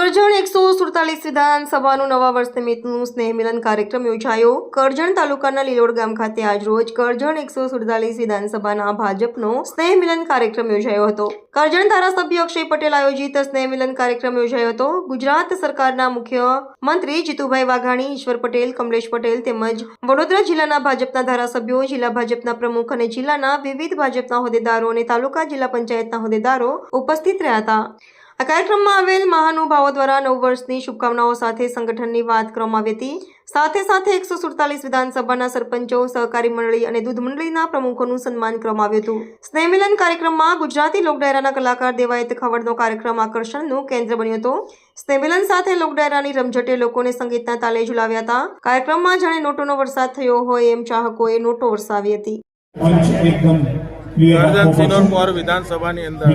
કરજણ એકસો સુડતાલીસ વિધાનસભાનું નવા વર્ષ નિમિત્તનું સ્નેહ મિલન કાર્યક્રમ યોજાયો. કરજણ તાલુકાના લીલોડ ગામ ખાતે આજરોજ કરજણ એકસો સુડતાલીસ વિધાનસભાના ભાજપનો સ્નેહ મિલન કાર્યક્રમ યોજાયો હતો. કરજણ ધારાસભ્ય અક્ષય પટેલ આયોજિત સ્નેહ મિલન કાર્યક્રમ યોજાયો હતો. ગુજરાત સરકારના મુખ્ય મંત્રી જીતુભાઈ વાઘાણી, ઈશ્વર પટેલ, કમલેશ પટેલ તેમજ વડોદરા જિલ્લાના ભાજપના ધારાસભ્યો, જિલ્લા ભાજપના પ્રમુખ અને જિલ્લાના વિવિધ ભાજપના હોદ્દેદારો અને તાલુકા જિલ્લા પંચાયતના હોદ્દેદારો ઉપસ્થિત રહ્યા હતા. આ કાર્યક્રમમાં આવેલ મહાનુભાવો દ્વારા નવ વર્ષની શુભકામનાઓ સાથે સંગઠનની વાત કરવામાં આવી હતી. સાથે સાથે એકસો સુડતાલીસ વિધાનસભાના સરપંચો સહકારી મંડળી અને દૂધ મંડળીના પ્રમુખોનું સન્માન કરવામાં આવ્યું હતું. સ્નેહમિલન કાર્યક્રમમાં ગુજરાતી લોકડાયરાના કલાકાર દેવાયત ખવડનો કાર્યક્રમ આકર્ષણનું કેન્દ્ર બન્યો હતો. સ્નેહમિલન સાથે લોકડાયરાની રમઝટે લોકોને સંગીતના તાલે ઝુલાવ્યા હતા. કાર્યક્રમમાં જાણે નોટોનો વરસાદ થયો હોય એમ ચાહકોએ નોટો વરસાવી હતી. વિધાનસભાની અંદર.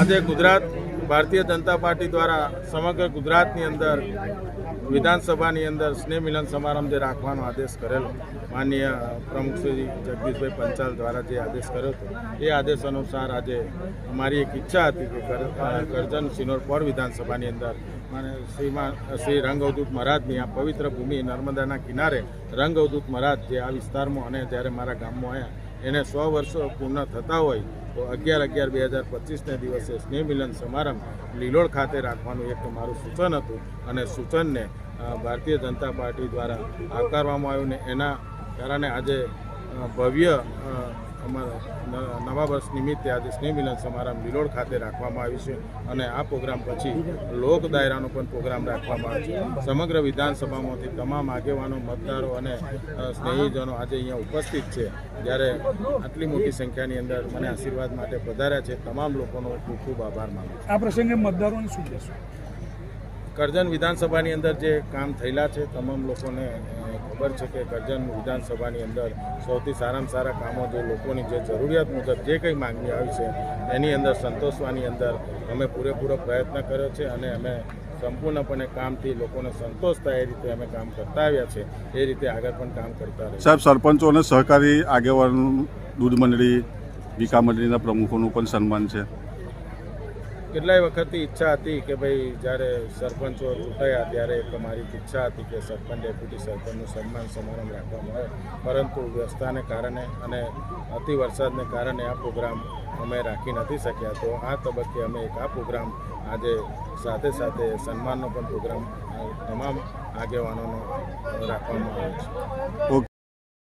આજે ગુજરાત ભારતીય જનતા પાર્ટી દ્વારા સમગ્ર ગુજરાતની અંદર, વિધાનસભાની અંદર સ્નેહ મિલન સમારંભ જે રાખવાનો આદેશ કરેલો, માનનીય પ્રમુખ શ્રી જગદીશભાઈ પંચાલ દ્વારા જે આદેશ કર્યો હતો, એ આદેશ અનુસાર આજે અમારી એક ઈચ્છા હતી કે કરજણ સિનોર વિધાનસભાની અંદર અને શ્રીમાન શ્રી રંગ અવધૂત મહારાજની આ પવિત્ર ભૂમિ નર્મદાના કિનારે રંગ અવધૂત મહારાજ જે આ વિસ્તારમાં અને જ્યારે મારા ગામમાં આવ્યા એને સો વર્ષો પૂર્ણ થતા હોય તો અગિયાર અગિયાર બે હજાર પચીસને દિવસે સ્નેહ મિલન સમારંભ લીલોડ ખાતે રાખવાનું એક મારું સૂચન હતું અને સૂચનને ભારતીય જનતા પાર્ટી દ્વારા આવકારવામાં આવ્યું ને એના કારણે આજે ભવ્ય અમારા નવા વર્ષ નિમિત્તે આજે સ્નેહમિલન સમારંભ લીલોડ ખાતે રાખવામાં આવ્યું છે અને આ પ્રોગ્રામ પછી લોક દાયરાનો પણ પ્રોગ્રામ રાખવામાં આવ્યો છે. સમગ્ર વિધાનસભામાંથી તમામ આગેવાનો મતદારો અને સ્નેહીજનો આજે અહીંયા ઉપસ્થિત છે. જ્યારે આટલી મોટી સંખ્યાની અંદર મને આશીર્વાદ માટે પધાર્યા છે. તમામ લોકોનો ખૂબ ખૂબ આભાર માનું આ પ્રસંગે મતદારોને શું કરજન કરજણ વિધાનસભાની અંદર જે કામ થયેલા છે તમામ લોકોને ખબર છે કે કરજણ વિધાનસભાની અંદર સૌથી સારામાં સારા કામો જે લોકોની જે જરૂરિયાત મુજબ જે કંઈ માંગણી આવી છે, એની અંદર સંતોષવાની અંદર અમે પૂરેપૂરો પ્રયત્ન કર્યો છે અને અમે સંપૂર્ણપણે કામથી લોકોને સંતોષ થાય એ રીતે અમે કામ કરતા આવ્યા છે, એ રીતે આગળ પણ કામ કરતા રહીશું સાહેબ, સરપંચો અને સહકારી આગેવાન દૂધ મંડળી વિકા મંડળીના પ્રમુખોનું પણ સન્માન છે. કેટલાય વખતથી ઈચ્છા હતી કે ભાઈ જ્યારે સરપંચો ચૂંટાયા ત્યારે એક મારી ઈચ્છા હતી કે સરપંચ, ડેપ્યુટી સરપંચનું સન્માન સમારંભ રાખવામાં આવે. પરંતુ વ્યવસ્થાને કારણે અને અતિ વરસાદને કારણે આ પ્રોગ્રામ અમે રાખી નથી શક્યા. તો આ તબક્કે અમે એક આ પ્રોગ્રામ આજે સાથે સાથે સન્માનનો પણ પ્રોગ્રામ તમામ આગેવાનોનો રાખવામાં આવ્યો છે.